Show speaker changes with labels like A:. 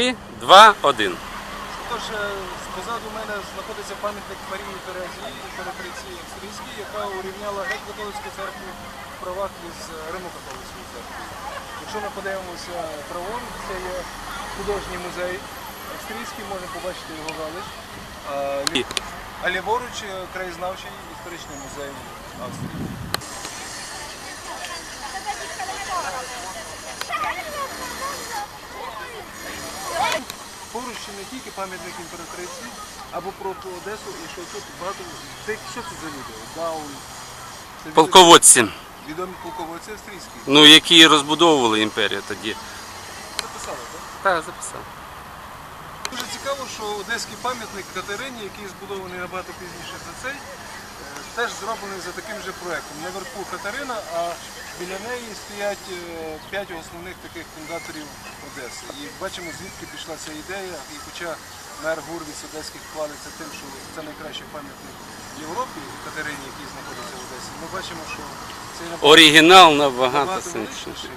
A: Три, два, один.
B: Тож е, позаду мене знаходиться пам'ятник Марії Терезі, імператриці австрійській, яка урівняла греко-католицьку церкву в правах із Римо-католицькою церквою. Якщо ми подивимося праворуч, це є художній музей австрійський, можна побачити його велич. А, ліворуч е, краєзнавчий історичний музей Австрії. Поруч не тільки пам'ятник імператриці, або про Одесу, і що тут багато. Це, що це за люди? Даун. Це
A: Полководці,
B: Відомі полководці австрійські.
A: ну які розбудовували імперію тоді.
B: Записали, так?
A: Так, записав.
B: Дуже цікаво, що одеський пам'ятник Катерині, який збудований набагато пізніше за цей, теж зроблений за таким же проєктом. Наверху Катерина, а біля неї стоять е, п'ять основних таких фундаторів Одеси. І бачимо, звідки пішла ця ідея. І хоча мер Гурвіц Одеський хвалиться тим, що це найкращий пам'ятник в Європі Катерині, який знаходиться в Одесі, ми бачимо, що цей набагато
A: Оригінал набагато сильніший.